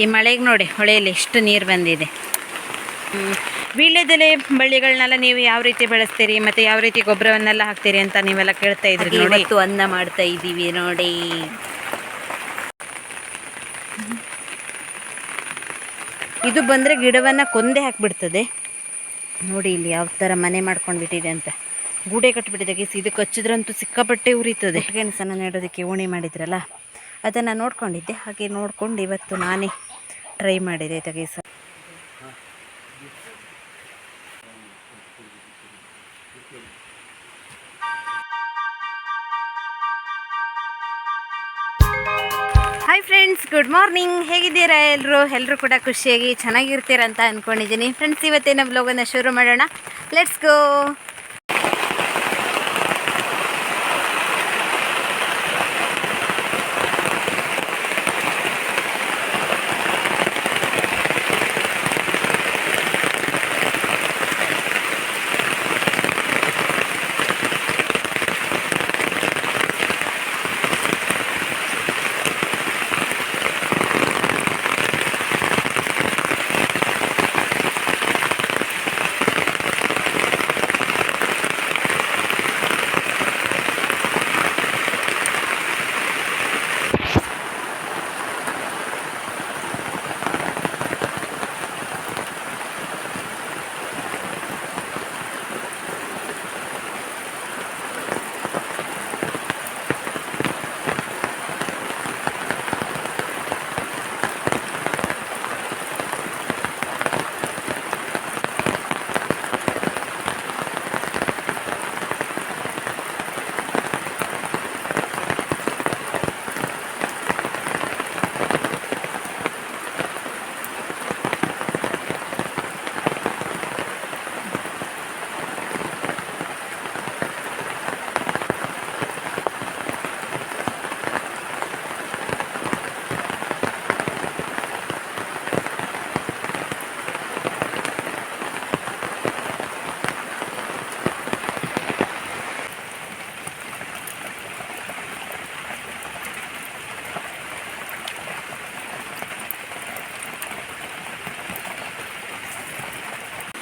ಈ ಮಳೆಗೆ ನೋಡಿ ಹೊಳೆಯಲ್ಲಿ ಎಷ್ಟು ನೀರು ಬಂದಿದೆ. ಹ್ಮ್. ವೀಳ್ಯದೆಲೆ ಬಳ್ಳಿಗಳನ್ನೆಲ್ಲ ನೀವು ಯಾವ ರೀತಿ ಬೆಳೆಸ್ತೀರಿ ಮತ್ತೆ ಯಾವ ರೀತಿ ಗೊಬ್ಬರವನ್ನೆಲ್ಲ ಹಾಕ್ತೀರಿ ಅಂತ ನೀವೆಲ್ಲ ಕೇಳ್ತಾ ಇದ್ರಿ ನೋಡಿ. ಇವತ್ತು ಅನ್ನ ಮಾಡ್ತಾ ಇದ್ದೀವಿ ನೋಡಿ. ಇದು ಬಂದರೆ ಗಿಡವನ್ನು ಕೊಂದೆ ಹಾಕಿಬಿಡ್ತದೆ. ನೋಡಿ ಇಲ್ಲಿ ಯಾವ ಥರ ಮನೆ ಮಾಡ್ಕೊಂಡು ಬಿಟ್ಟಿದೆ ಅಂತ. ಗೂಡೆ ಕಟ್ಬಿಟ್ಟಿದೆ ಗೀಸ್ ಇದು ಕಚ್ಚಿದ್ರಂತೂ ಸಿಕ್ಕಾಪಟ್ಟೆ ಉರಿತದೆ. ಗೆಣಸನ್ನು ನೆಡೋದಕ್ಕೆ ಓಣಿ ಮಾಡಿದ್ರಲ್ಲ ಅದನ್ನು ನೋಡ್ಕೊಂಡಿದ್ದೆ ಹಾಗೆ ನೋಡ್ಕೊಂಡು ಇವತ್ತು ನಾನೇ ಟ್ರೈ ಮಾಡಿದೆ sir. Hi friends good morning ಹೇಗಿದ್ದೀರಾ ಎಲ್ಲರೂ ಎಲ್ಲರೂ ಕೂಡ ಖುಷಿಯಾಗಿ ಚೆನ್ನಾಗಿರ್ತೀರ ಅಂತ ಅಂದ್ಕೊಂಡಿದ್ದೀನಿ ಫ್ರೆಂಡ್ಸ್ ಇವತ್ತಿನ ಬ್ಲಾಗನ್ನು ಶುರು ಮಾಡೋಣ. ಲೆಟ್ಸ್ ಗೋ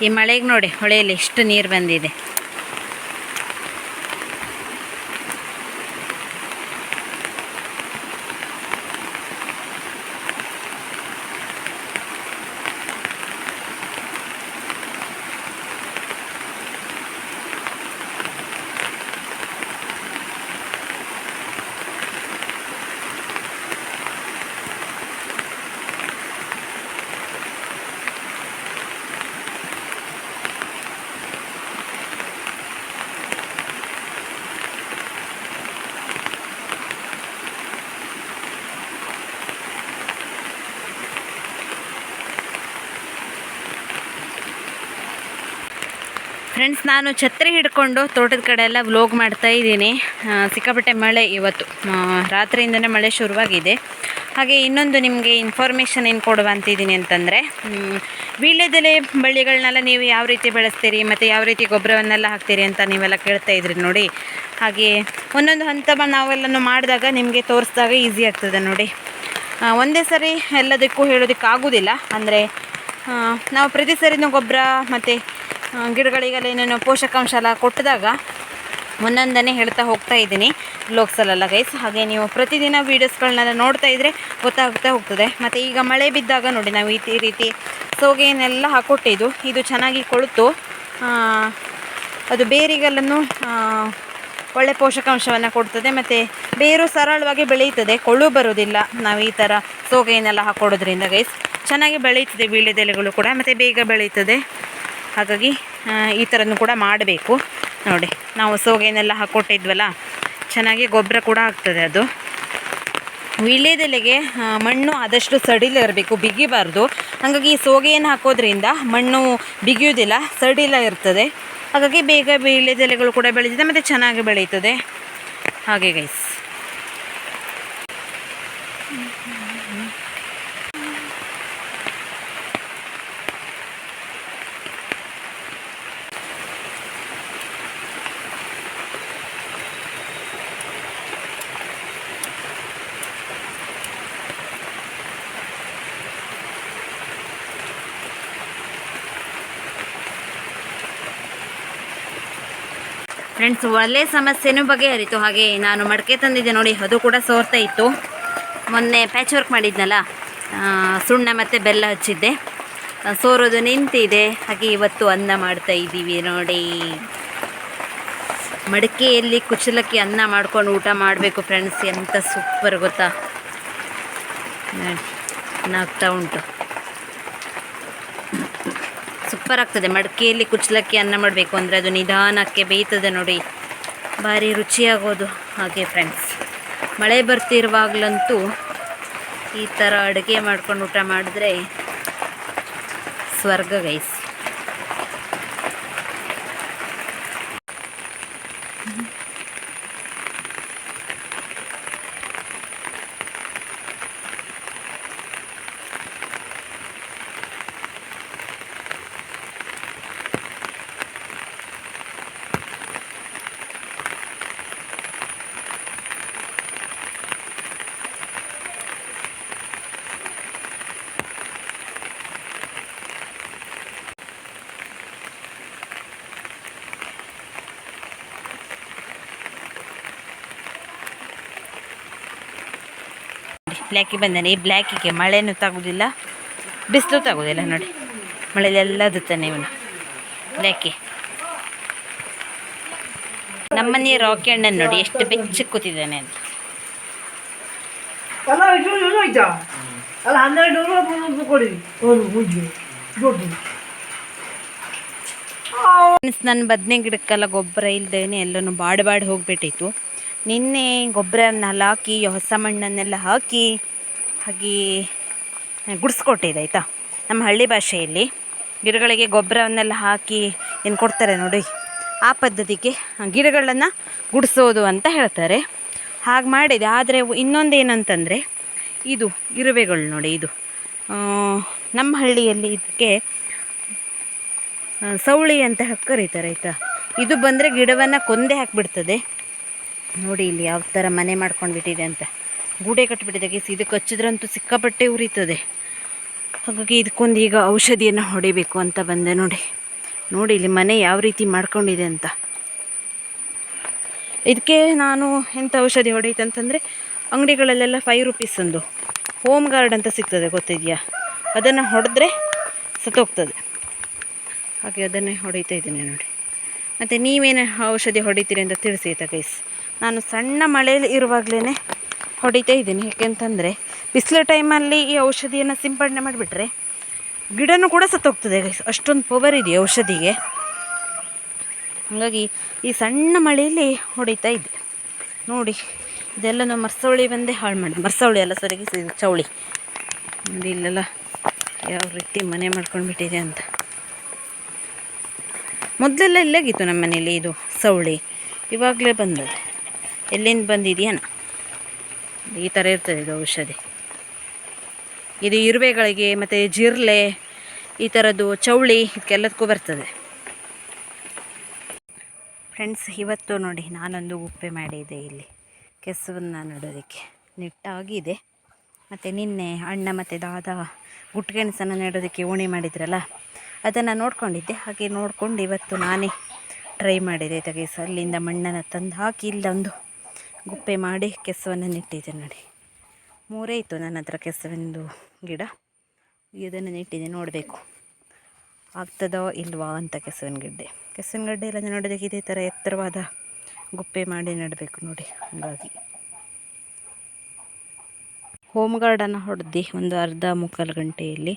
ಈ ಮಳೆಗೆ ನೋಡಿ ಹೊಳೆಯಲ್ಲಿ ಎಷ್ಟು ನೀರು ಬಂದಿದೆ. ಫ್ರೆಂಡ್ಸ್ ನಾನು ಛತ್ರಿ ಹಿಡ್ಕೊಂಡು ತೋಟದ ಕಡೆ ಎಲ್ಲ ವ್ಲೋಗ್ ಮಾಡ್ತಾ ಇದ್ದೀನಿ. ಸಿಕ್ಕಾಪಟ್ಟೆ ಮಳೆ ಇವತ್ತು. ರಾತ್ರಿಯಿಂದನೇ ಮಳೆ ಶುರುವಾಗಿದೆ. ಹಾಗೆ ಇನ್ನೊಂದು ನಿಮಗೆ ಇನ್ಫಾರ್ಮೇಷನ್ ಏನು ಕೊಡುವ ಅಂತಿದ್ದೀನಿ ಅಂತಂದರೆ ವೀಳ್ಯದೆಲೆ ಬಳ್ಳಿಗಳನ್ನೆಲ್ಲ ನೀವು ಯಾವ ರೀತಿ ಬೆಳೆಸ್ತೀರಿ, ಮತ್ತು ಯಾವ ರೀತಿ ಗೊಬ್ಬರವನ್ನೆಲ್ಲ ಹಾಕ್ತೀರಿ ಅಂತ ನೀವೆಲ್ಲ ಕೇಳ್ತಾ ಇದ್ರಿ ನೋಡಿ. ಹಾಗೆ ಒಂದೊಂದು ಹಂತ ನಾವೆಲ್ಲನೂ ಮಾಡಿದಾಗ ನಿಮಗೆ ತೋರಿಸಿದಾಗ ಈಸಿ ಆಗ್ತದೆ ನೋಡಿ. ಒಂದೇ ಸರಿ ಎಲ್ಲದಕ್ಕೂ ಹೇಳೋದಕ್ಕಾಗೋದಿಲ್ಲ. ಅಂದರೆ ನಾವು ಪ್ರತಿ ಸರಿನೂ ಗೊಬ್ಬರ ಮತ್ತು ಗಿಡಗಳಿಗೆಲ್ಲ ಏನೇನು ಪೋಷಕಾಂಶ ಎಲ್ಲ ಕೊಟ್ಟಿದಾಗ ಒಂದೊಂದನ್ನೇ ಹೇಳ್ತಾ ಹೋಗ್ತಾ ಇದ್ದೀನಿ ಬ್ಲಾಗ್ಸಲ್ಲೆಲ್ಲ ಗೈಸ್ ಹಾಗೆ ನೀವು ಪ್ರತಿದಿನ ವೀಡಿಯೋಸ್ಗಳನ್ನೆಲ್ಲ ನೋಡ್ತಾ ಇದ್ದರೆ ಗೊತ್ತಾಗ್ತಾ ಹೋಗ್ತದೆ. ಮತ್ತು ಈಗ ಮಳೆ ಬಿದ್ದಾಗ ನೋಡಿ ನಾವು ಈ ರೀತಿ ಸೋಗೆಯನ್ನೆಲ್ಲ ಹಾಕೊಟ್ಟಿದ್ದು. ಇದು ಚೆನ್ನಾಗಿ ಕೊಳುತ್ತು ಅದು ಬೇರಿಗೆಲ್ಲೂ ಒಳ್ಳೆ ಪೋಷಕಾಂಶವನ್ನು ಕೊಡ್ತದೆ. ಮತ್ತು ಬೇರು ಸರಳವಾಗಿ ಬೆಳೆಯುತ್ತದೆ. ಕೊಳ್ಳು ಬರೋದಿಲ್ಲ ನಾವು ಈ ಥರ ಸೋಗೆಯನ್ನೆಲ್ಲ ಹಾಕೊಡೋದ್ರಿಂದ ಗೈಸ್ ಚೆನ್ನಾಗಿ ಬೆಳೆಯುತ್ತದೆ. ವೀಳ್ಯದೆಲೆಗಳು ಕೂಡ. ಮತ್ತು ಬೇಗ ಬೆಳೆಯುತ್ತದೆ. ಹಾಗಾಗಿ ಈ ಥರನೂ ಕೂಡ ಮಾಡಬೇಕು. ನೋಡಿ, ನಾವು ಸೋಗೆನೆಲ್ಲ ಹಾಕ್ಕೊಟ್ಟಿದ್ವಲ್ಲ ಚೆನ್ನಾಗಿ ಗೊಬ್ಬರ ಕೂಡ ಆಗ್ತದೆ ಅದು. ವೀಳ್ಯದೆಲೆಗೆ ಮಣ್ಣು ಆದಷ್ಟು ಸಡಿಲ ಇರಬೇಕು ಬಿಗಿಬಾರ್ದು. ಹಾಗಾಗಿ ಈ ಸೋಗೆಯನ್ನು ಹಾಕೋದ್ರಿಂದ ಮಣ್ಣು ಬಿಗಿಯೋದಿಲ್ಲ ಸಡಿಲ ಇರ್ತದೆ. ಹಾಗಾಗಿ ಬೇಗ ವೀಳ್ಯದೆಲೆಗಳು ಕೂಡ ಬೆಳೀತದೆ ಮತ್ತು ಚೆನ್ನಾಗಿ ಬೆಳೀತದೆ. ಹಾಗೆ ಗೈಸ್ ಫ್ರೆಂಡ್ಸ್ ಒಳ್ಳೆ ಸಮಸ್ಯೆನೂ ಬಗೆಹರಿತು. ಹಾಗೆ ನಾನು ಮಡಕೆ ತಂದಿದ್ದೆ ನೋಡಿ, ಅದು ಕೂಡ ಸೋರ್ತಾ ಇತ್ತು. ಮೊನ್ನೆ ಪ್ಯಾಚ್ ವರ್ಕ್ ಮಾಡಿದ್ನಲ್ಲ ಸುಣ್ಣ ಮತ್ತು ಬೆಲ್ಲ ಹಚ್ಚಿದ್ದೆ. ಸೋರೋದು ನಿಂತಿದೆ. ಹಾಗೆ ಇವತ್ತು ಅನ್ನ ಮಾಡ್ತಾ ಇದ್ದೀವಿ ನೋಡಿ. ಮಡಿಕೆಯಲ್ಲಿ ಕುಚಲಕ್ಕಿ ಅನ್ನ ಮಾಡ್ಕೊಂಡು ಊಟ ಮಾಡಬೇಕು ಫ್ರೆಂಡ್ಸ್ ಎಂಥ ಸೂಪರ್ ಗೊತ್ತಾ? ನೋಡಿ ನಾಗ್ತಾ ಉಂಟು. ಸೂಪರ್ ಆಗ್ತದೆ. ಮಡಿಕೆಯಲ್ಲಿ ಕುಚ್ಚಲಕ್ಕಿ ಅನ್ನ ಮಾಡಬೇಕು ಅಂದರೆ ಅದು ನಿಧಾನಕ್ಕೆ ಬೇಯ್ತದೆ ನೋಡಿ. ಭಾರಿ ರುಚಿಯಾಗೋದು ಹಾಗೆ ಫ್ರೆಂಡ್ಸ್ ಮಳೆ ಬರ್ತಿರುವಾಗಲಂತೂ ಈ ಥರ ಅಡುಗೆ ಮಾಡ್ಕೊಂಡು ಊಟ ಮಾಡಿದ್ರೆ ಸ್ವರ್ಗ ಗೈಸ್ ಬ್ಲ್ಯಾಕಿಗೆ ಬಂದಾನೆ. ಈ ಬ್ಲ್ಯಾಕಿಗೆ ಮಳೆನೂ ತಾಗೋದಿಲ್ಲ ಬಿಸಿಲು ತಾಗೋದಿಲ್ಲ ನೋಡಿ. ಮಳೆಲೆಲ್ಲ ಅದುತ್ತಾನೆ ಇವನು. ಬ್ಲ್ಯಾಕಿ ನಮ್ಮನೆಯ ರಾಕಿ ಅಣ್ಣನ ನೋಡಿ ಎಷ್ಟು ಬೆಚ್ಚಗೆ ಕೂತಿದ್ದಾನೆ ಅಂತ. ನನ್ನ ಬದನೆ ಗಿಡಕ್ಕೆಲ್ಲ ಗೊಬ್ಬರ ಇಲ್ದೇನೆ ಎಲ್ಲನೂ ಬಾಡ್ ಬಾಡ್ ಹೋಗ್ಬಿಟ್ಟಿತ್ತು. ನಿನ್ನೆ ಗೊಬ್ಬರನ್ನೆಲ್ಲ ಹಾಕಿ ಹೊಸ ಮಣ್ಣನ್ನೆಲ್ಲ ಹಾಕಿ, ಹಾಗೆ ಗುಡಿಸ್ಕೊಟ್ಟಿದೆ, ಆಯಿತಾ? ನಮ್ಮ ಹಳ್ಳಿ ಭಾಷೆಯಲ್ಲಿ. ಗಿಡಗಳಿಗೆ ಗೊಬ್ಬರವನ್ನೆಲ್ಲ ಹಾಕಿ ಏನು ಕೊಡ್ತಾರೆ ನೋಡಿ, ಆ ಪದ್ಧತಿಗೆ ಗಿಡಗಳನ್ನು ಗುಡಿಸೋದು ಅಂತ ಹೇಳ್ತಾರೆ. ಹಾಗೆ ಮಾಡಿದೆ. ಆದರೆ ಇನ್ನೊಂದು ಏನಂತಂದರೆ ಇದು ಇರುವೆಗಳು ನೋಡಿ ಇದು. ನಮ್ಮ ಹಳ್ಳಿಯಲ್ಲಿ ಇದಕ್ಕೆ ಸೌಳಿ ಅಂತ ಕರೀತಾರೆ, ಆಯಿತಾ? ಇದು ಬಂದರೆ ಗಿಡವನ್ನು ಕೊಂದೆ ಹಾಕಿಬಿಡ್ತದೆ. ನೋಡಿ ಇಲ್ಲಿ ಯಾವ ಥರ ಮನೆ ಮಾಡ್ಕೊಂಡ್ಬಿಟ್ಟಿದೆ ಅಂತ. ಗೂಡೆ ಕಟ್ಟಿಬಿಟ್ಟಿದೆ ಗೀಸ್ ಇದಕ್ಕೆ ಹಚ್ಚಿದ್ರಂತೂ ಸಿಕ್ಕಾಪಟ್ಟೆ ಉರಿತದೆ. ಹಾಗಾಗಿ ಇದಕ್ಕೊಂದು ಈಗ ಔಷಧಿಯನ್ನು ಹೊಡಿಬೇಕು ಅಂತ ಬಂದೆ ನೋಡಿ. ನೋಡಿ ಇಲ್ಲಿ ಮನೆ ಯಾವ ರೀತಿ ಮಾಡ್ಕೊಂಡಿದೆ ಅಂತ. ಇದಕ್ಕೆ ನಾನು ಎಂಥ ಔಷಧಿ ಹೊಡೀತು ಅಂತಂದರೆ ಅಂಗಡಿಗಳಲ್ಲೆಲ್ಲ ಫೈವ್ ರುಪೀಸ್ ಒಂದು. ಹೋಮ್ ಗಾರ್ಡ್ ಅಂತ ಸಿಗ್ತದೆ, ಗೊತ್ತಿದೆಯಾ? ಅದನ್ನು ಹೊಡೆದ್ರೆ ಸತ್ತೋಗ್ತದೆ. ಹಾಗೆ ಅದನ್ನೇ ಹೊಡಿತಾ ಇದ್ದೀನಿ ನೋಡಿ. ಮತ್ತು ನೀವೇನು ಔಷಧಿ ಹೊಡಿತೀರಿ ಅಂತ ತಿಳಿಸಿ ಆಯ್ತಾ ಗೈಸ್ ನಾನು ಸಣ್ಣ ಮಳೆಯಲ್ಲಿ ಇರುವಾಗಲೇ ಹೊಡಿತಾ ಇದ್ದೀನಿ. ಯಾಕೆಂತಂದರೆ ಬಿಸಿಲು ಟೈಮಲ್ಲಿ ಈ ಔಷಧಿಯನ್ನು ಸಿಂಪಡಣೆ ಮಾಡಿಬಿಟ್ರೆ ಗಿಡನೂ ಕೂಡ ಸತ್ತೋಗ್ತದೆ ಅಷ್ಟೊಂದು ಪವರ್ ಇದೆ ಔಷಧಿಗೆ. ಹಾಗಾಗಿ ಈ ಸಣ್ಣ ಮಳೆಯಲ್ಲಿ ಹೊಡಿತಾ ಇದ್ದೆ. ನೋಡಿ ಇದೆಲ್ಲ ನಾವು ಮರ್ಸವಳಿ ಬಂದೇ ಹಾಳು ಮಾಡಿ. ಮರ್ಸವಳಿ ಅಲ್ಲ ಸರಿಗೆ ಚೌಳಿ. ನೋಡಿ, ಇಲ್ಲೆಲ್ಲ ಯಾವ ರೀತಿ ಮನೆ ಮಾಡ್ಕೊಂಡ್ಬಿಟ್ಟಿದೆ ಅಂತ. ಮೊದಲೆಲ್ಲ ಇಲ್ಲಾಗಿತ್ತು ನಮ್ಮ ಮನೇಲಿ ಇದು ಸವಳಿ ಇವಾಗಲೇ ಬಂದದೆ. ಎಲ್ಲಿಂದ ಬಂದಿದೆಯೇನ? ಈ ಥರ ಇರ್ತದೆ ಇದು ಔಷಧಿ. ಇದು ಇರುವೆಗಳಿಗೆ ಮತ್ತು ಜಿರ್ಲೆ, ಈ ಥರದ್ದು ಚೌಳಿ, ಇದಕ್ಕೆಲ್ಲದಕ್ಕೂ ಬರ್ತದೆ. ಫ್ರೆಂಡ್ಸ್ ಇವತ್ತು ನೋಡಿ ನಾನೊಂದು ಉಪ್ಪೆ ಮಾಡಿದೆ ಇಲ್ಲಿ. ಕೆಸವನ್ನು ನೆಡೋದಕ್ಕೆ. ನೆಟ್ಟಾಗಿದೆ. ಮತ್ತು ನಿನ್ನೆ ಅಣ್ಣ ಮತ್ತು ದಾದ ಗುಟ್ಗೆಣಸನ್ನು ನೆಡೋದಕ್ಕೆ ಓಣಿ ಮಾಡಿದ್ರಲ್ಲ, ಅದನ್ನು ನೋಡ್ಕೊಂಡಿದ್ದೆ. ಹಾಗೆ ನೋಡ್ಕೊಂಡು ಇವತ್ತು ನಾನೇ ಟ್ರೈ ಮಾಡಿದೆ. ತೆಗೆಸ ಅಲ್ಲಿಂದ ಮಣ್ಣನ್ನು ತಂದು ಹಾಕಿ ಇಲ್ಲೊಂದು ಗುಪ್ಪೆ ಮಾಡಿ ಕೆಸವನ್ನು ನೆಟ್ಟಿದ್ದೆ ನೋಡಿ. ಮೂರೇ ಇತ್ತು ನನ್ನ ಹತ್ರ ಕೆಸವಿಂದು ಗಿಡ. ಇದನ್ನು ನೆಟ್ಟಿದ್ದೆ ನೋಡಬೇಕು. ಆಗ್ತದೋ ಇಲ್ವಾ ಅಂತ ಕೆಸವಿನ ಗಡ್ಡೆ. ಕೆಸವಿನ ಗಡ್ಡೆ ಎಲ್ಲ ನೋಡೋದಕ್ಕೆ ಇದೇ ಥರ ಎತ್ತರವಾದ ಗುಪ್ಪೆ ಮಾಡಿ ನೆಡಬೇಕು ನೋಡಿ, ಹಾಗಾಗಿ. ಹೋಮ್ ಗಾರ್ಡನ್ನು ಹೊಡೆದು ಒಂದು ಅರ್ಧ ಮುಕ್ಕಾಲು ಗಂಟೆಯಲ್ಲಿ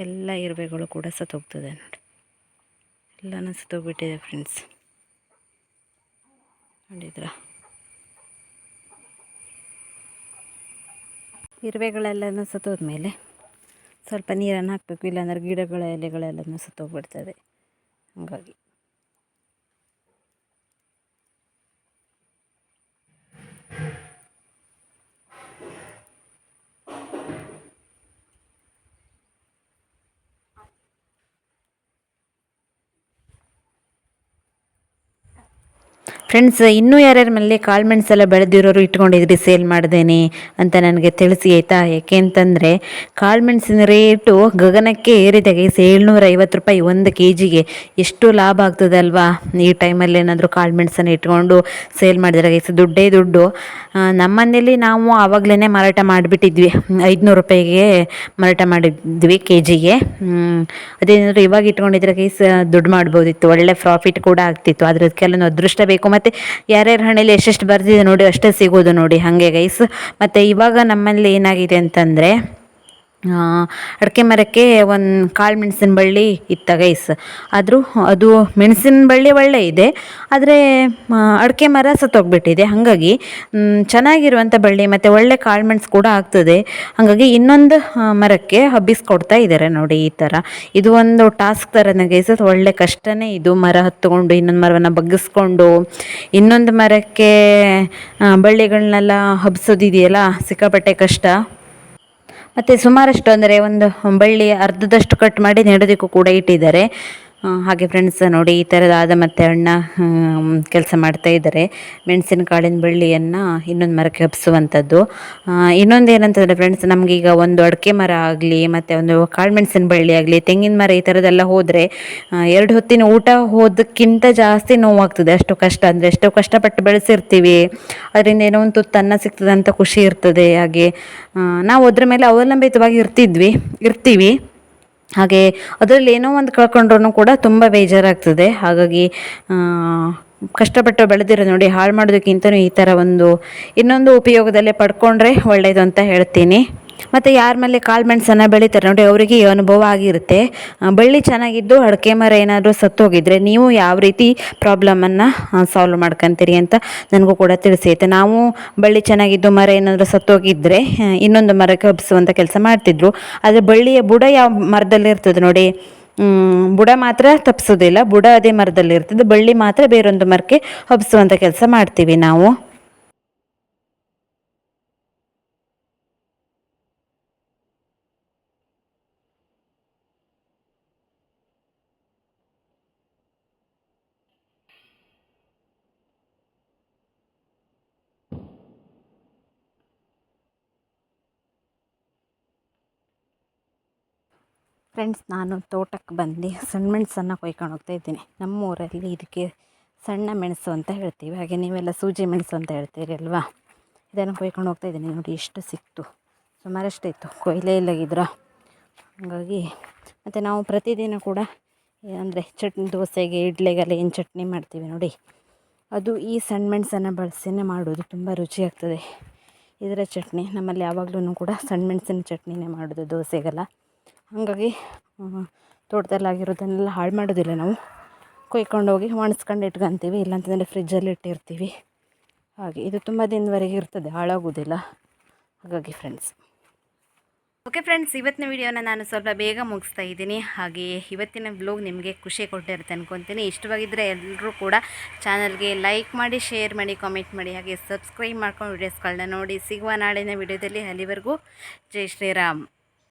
ಎಲ್ಲ ಇರುವೆಗಳು ಕೂಡ ಸತ್ತೋಗ್ತದೆ ನೋಡಿ. ಎಲ್ಲನೂ ಸತ್ತೋಗ್ಬಿಟ್ಟಿದೆ ಫ್ರೆಂಡ್ಸ್. ನೋಡಿದ್ರಾ? ಇರುವೆಗಳೆಲ್ಲನೂ ಸತ್ತೋದ್ಮೇಲೆ ಸ್ವಲ್ಪ ನೀರನ್ನು ಹಾಕಬೇಕು ಇಲ್ಲಾಂದ್ರೆ ಗಿಡಗಳ ಎಲೆಗಳೆಲ್ಲನೂ ಸತ್ತೋಗ್ಬಿಡ್ತದೆ. ಹಾಗಾಗಿ. ಫ್ರೆಂಡ್ಸ್ ಇನ್ನೂ ಯಾರ್ಯಾರ ಮೇಲೆ ಕಾಳು ಮೆಣಸೆಲ್ಲ ಬೆಳೆದಿರೋರು ಇಟ್ಕೊಂಡಿದ್ರಿ ಸೇಲ್ ಮಾಡ್ದೇನೆ ಅಂತ ನನಗೆ ತಿಳಿಸಿ ಆಯಿತಾ? ಯಾಕೆ ಅಂತಂದರೆ ಕಾಳು ಮೆಣಸಿನ ರೇಟು ಗಗನಕ್ಕೆ ಏರಿದೆ. ಗೈಸ್ ಏಳ್ನೂರ ಐವತ್ತು ರೂಪಾಯಿ ಒಂದು ಕೆ ಜಿಗೆ ಎಷ್ಟು ಲಾಭ ಆಗ್ತದಲ್ವಾ ಈ ಟೈಮಲ್ಲಿ ಏನಾದರೂ ಕಾಳು ಮೆಣಸನ್ನು ಇಟ್ಕೊಂಡು ಸೇಲ್ ಮಾಡಿದ್ರೆ ದುಡ್ಡೇ ದುಡ್ಡು. ನಮ್ಮ ಮನೇಲಿ ನಾವು ಆವಾಗಲೇ ಮಾರಾಟ ಮಾಡಿಬಿಟ್ಟಿದ್ವಿ. ಐದುನೂರು ರೂಪಾಯಿಗೆ ಮಾರಾಟ ಮಾಡಿದ್ವಿ ಕೆ ಜಿಗೆ ಅದೇನಾದರೂ ಇವಾಗ ಇಟ್ಕೊಂಡಿದ್ರೆ ಗೈಸ್ ದುಡ್ಡು ಮಾಡ್ಬೋದಿತ್ತು. ಒಳ್ಳೆ ಪ್ರಾಫಿಟ್ ಕೂಡ ಆಗ್ತಿತ್ತು. ಅದಕ್ಕೆಲ್ಲ ಅದೃಷ್ಟ ಬೇಕು. ಮತ್ತು ಯಾರ್ಯಾರ ಹಣೆಯಲ್ಲಿ ಎಷ್ಟೆಷ್ಟು ಬರ್ತಿದೆ ನೋಡಿ ಅಷ್ಟೇ ಸಿಗೋದು ನೋಡಿ. ಹಾಗೆ ಗೈಸ್ ಮತ್ತು ಇವಾಗ ನಮ್ಮಲ್ಲಿ ಏನಾಗಿದೆ ಅಂತಂದರೆ ಅಡಿಕೆ ಮರಕ್ಕೆ ಒಂದು ಕಾಳು ಮೆಣಸಿನ ಬಳ್ಳಿ ಇತ್ತ ಗೈಸ್ ಆದರೂ ಅದು ಮೆಣಸಿನ ಬಳ್ಳಿ ಒಳ್ಳೆ ಇದೆ. ಆದರೆ ಅಡಿಕೆ ಮರ ಸತ್ತೋಗ್ಬಿಟ್ಟಿದೆ. ಹಾಗಾಗಿ ಚೆನ್ನಾಗಿರುವಂಥ ಬಳ್ಳಿ ಮತ್ತು ಒಳ್ಳೆ ಕಾಳು ಮೆಣಸು ಕೂಡ ಆಗ್ತದೆ. ಹಾಗಾಗಿ ಇನ್ನೊಂದು ಮರಕ್ಕೆ ಹಬ್ಬಿಸ್ಕೊಡ್ತಾ ಇದ್ದಾರೆ ನೋಡಿ ಈ ಥರ ಇದು ಒಂದು ಟಾಸ್ಕ್ ಥರನೇ ಗೈಸ್ ಅದು ಒಳ್ಳೆ ಕಷ್ಟನೇ ಇದು. ಮರ ಹತ್ತುಕೊಂಡು ಇನ್ನೊಂದು ಮರವನ್ನು ಬಗ್ಗಿಸ್ಕೊಂಡು, ಇನ್ನೊಂದು ಮರಕ್ಕೆ ಬಳ್ಳಿಗಳನ್ನೆಲ್ಲ ಹಬ್ಸೋದಿದೆಯಲ್ಲ, ಸಿಕ್ಕಾಪಟ್ಟೆ ಕಷ್ಟ. ಮತ್ತು ಸುಮಾರಷ್ಟು ಅಂದರೆ ಒಂದು ಬಳ್ಳಿ ಅರ್ಧದಷ್ಟು ಕಟ್ ಮಾಡಿ ನೆಡೋದಕ್ಕೂ ಕೂಡ ಇಟ್ಟಿದ್ದಾರೆ. ಹಾಗೆ ಫ್ರೆಂಡ್ಸ್ ನೋಡಿ ಈ ಥರದಾದ ಮತ್ತೆ ಅಣ್ಣ ಕೆಲಸ ಮಾಡ್ತಾ ಇದ್ದಾರೆ. ಮೆಣಸಿನಕಾಳಿನ ಬಳ್ಳಿಯನ್ನು ಇನ್ನೊಂದು ಮರಕ್ಕೆ ಹಬ್ಸುವಂಥದ್ದು ಇನ್ನೊಂದು ಏನಂತಂದರೆ ಫ್ರೆಂಡ್ಸ್ ನಮಗೀಗ ಒಂದು ಅಡಿಕೆ ಮರ ಆಗಲಿ, ಮತ್ತು ಒಂದು ಕಾಳು ಮೆಣಸಿನ ಬಳ್ಳಿ ಆಗಲಿ, ತೆಂಗಿನ ಮರ ಈ ಥರದ್ದೆಲ್ಲ ಹೋದರೆ ಎರಡು ಹೊತ್ತಿನ ಊಟ ಹೋದಕ್ಕಿಂತ ಜಾಸ್ತಿ ನೋವಾಗ್ತದೆ. ಅಷ್ಟು ಕಷ್ಟ, ಅಂದರೆ ಎಷ್ಟೋ ಕಷ್ಟಪಟ್ಟು ಬೆಳೆಸಿರ್ತೀವಿ. ಅದರಿಂದ ಏನೋ ಒಂದು ತುತ್ತು ಅನ್ನ ಸಿಗ್ತದೆ ಅಂತ ಖುಷಿ ಇರ್ತದೆ. ಹಾಗೆ ನಾವು ಅದ್ರ ಮೇಲೆ ಅವಲಂಬಿತವಾಗಿ ಇರ್ತಿದ್ವಿ, ಇರ್ತೀವಿ. ಹಾಗೆ ಅದರಲ್ಲಿ ಏನೋ ಒಂದು ಕಳ್ಕೊಂಡ್ರೂ ಕೂಡ ತುಂಬ ಬೇಜಾರಾಗ್ತದೆ. ಹಾಗಾಗಿ ಕಷ್ಟಪಟ್ಟು ಬೆಳೆದಿರೋ ನೋಡಿ, ಹಾಳು ಮಾಡೋದಕ್ಕಿಂತನೂ ಈ ಥರ ಒಂದು ಇನ್ನೊಂದು ಉಪಯೋಗದಲ್ಲೇ ಪಡ್ಕೊಂಡ್ರೆ ಒಳ್ಳೆಯದು ಅಂತ ಹೇಳ್ತೀನಿ. ಮತ್ತು ಯಾರ ಮೇಲೆ ಕಾಳು ಮೆಣಸನ್ನು ಬೆಳೀತಾರೆ ನೋಡಿ, ಅವರಿಗೆ ಈ ಅನುಭವ ಆಗಿರುತ್ತೆ. ಬಳ್ಳಿ ಚೆನ್ನಾಗಿದ್ದು ಅಡಿಕೆ ಮರ ಏನಾದರೂ ಸತ್ತೋಗಿದ್ರೆ ನೀವು ಯಾವ ರೀತಿ ಪ್ರಾಬ್ಲಮನ್ನು ಸಾಲ್ವ್ ಮಾಡ್ಕೊತೀರಿ ಅಂತ ನನಗೂ ಕೂಡ ತಿಳಿಸೈತೆ. ನಾವು ಬಳ್ಳಿ ಚೆನ್ನಾಗಿದ್ದು ಮರ ಏನಾದರೂ ಸತ್ತೋಗಿದ್ದರೆ ಇನ್ನೊಂದು ಮರಕ್ಕೆ ಹಬ್ಬಿಸುವಂಥ ಕೆಲಸ ಮಾಡ್ತಿದ್ರು. ಆದರೆ ಬಳ್ಳಿಯ ಬುಡ ಯಾವ ಮರದಲ್ಲಿ ಇರ್ತದೆ ನೋಡಿ ಬುಡ ಮಾತ್ರ ತಪ್ಪಿಸೋದಿಲ್ಲ ಬುಡ ಅದೇ ಮರದಲ್ಲಿ ಇರ್ತದೆ. ಬಳ್ಳಿ ಮಾತ್ರ ಬೇರೊಂದು ಮರಕ್ಕೆ ಹಬ್ಬಿಸುವಂಥ ಕೆಲಸ ಮಾಡ್ತೀವಿ ನಾವು. ಫ್ರೆಂಡ್ಸ್ ನಾನು ತೋಟಕ್ಕೆ ಬಂದು ಸಣ್ಣ ಮೆಣಸನ್ನು ಕೊಯ್ಕೊಂಡು ಹೋಗ್ತಾ ಇದ್ದೀನಿ. ನಮ್ಮ ಊರಲ್ಲಿ ಇದಕ್ಕೆ ಸಣ್ಣ ಮೆಣಸು ಅಂತ ಹೇಳ್ತೀವಿ. ಹಾಗೆ ನೀವೆಲ್ಲ ಸೂಜಿ ಮೆಣಸು ಅಂತ ಹೇಳ್ತೀರಿ ಅಲ್ವಾ ಇದನ್ನು ಕೊಯ್ಕೊಂಡು ಹೋಗ್ತಾ ಇದ್ದೀನಿ. ನೋಡಿ, ಎಷ್ಟು ಸಿಕ್ತು. ಸುಮಾರಷ್ಟು ಇತ್ತು. ಕೊಯ್ಲೇ ಇಲ್ಲಾಗಿದ್ರ ಹಾಗಾಗಿ ಮತ್ತು ನಾವು ಪ್ರತಿದಿನ ಕೂಡ ಅಂದರೆ ಚಟ್ನಿ ದೋಸೆಗೆ, ಇಡ್ಲಿಗೆಲ್ಲ ಏನು ಚಟ್ನಿ ಮಾಡ್ತೀವಿ ನೋಡಿ. ಅದು ಈ ಸಣ್ಣ ಮೆಣಸನ್ನು ಬಳಸಿನೇ ಮಾಡೋದು ತುಂಬ ರುಚಿಯಾಗ್ತದೆ ಇದರ ಚಟ್ನಿ ನಮ್ಮಲ್ಲಿ ಯಾವಾಗಲೂ ಕೂಡ ಸಣ್ಣ ಮೆಣಸಿನ ಚಟ್ನಿನೇ ಮಾಡೋದು ದೋಸೆಗೆಲ್ಲ. ಹಾಗಾಗಿ ತೋಟದಲ್ಲಾಗಿರೋದನ್ನೆಲ್ಲ ಹಾಳು ಮಾಡೋದಿಲ್ಲ ನಾವು. ಕೊಯ್ಕೊಂಡು ಹೋಗಿ ಒಣಸ್ಕೊಂಡು ಇಟ್ಕೊತೀವಿ, ಇಲ್ಲಾಂತಂದರೆ ಫ್ರಿಜ್ಜಲ್ಲಿ ಇಟ್ಟಿರ್ತೀವಿ. ಹಾಗೆ, ಇದು ತುಂಬ ದಿನದವರೆಗೆ ಇರ್ತದೆ, ಹಾಳಾಗೋದಿಲ್ಲ. ಹಾಗಾಗಿ ಫ್ರೆಂಡ್ಸ್ ಓಕೆ ಫ್ರೆಂಡ್ಸ್ ಇವತ್ತಿನ ವಿಡಿಯೋನ ನಾನು ಸ್ವಲ್ಪ ಬೇಗ ಮುಗಿಸ್ತಾ ಇದ್ದೀನಿ. ಹಾಗೆಯೇ ಇವತ್ತಿನ ಬ್ಲೋಗ್ ನಿಮಗೆ ಖುಷಿ ಕೊಟ್ಟಿರುತ್ತೆ ಅನ್ಕೊತೀನಿ. ಇಷ್ಟವಾಗಿದ್ದರೆ ಎಲ್ಲರೂ ಕೂಡ ಚಾನಲ್ಗೆ ಲೈಕ್ ಮಾಡಿ ಶೇರ್ ಮಾಡಿ ಕಾಮೆಂಟ್ ಮಾಡಿ, ಹಾಗೆ ಸಬ್ಸ್ಕ್ರೈಬ್ ಮಾಡ್ಕೊಂಡು ವೀಡಿಯೋಸ್ಗಳನ್ನ ನೋಡಿ. ಸಿಗುವ ನಾಳಿನ ವಿಡಿಯೋದಲ್ಲಿ ಅಲ್ಲಿವರೆಗೂ. ಜೈ ಶ್ರೀರಾಮ್.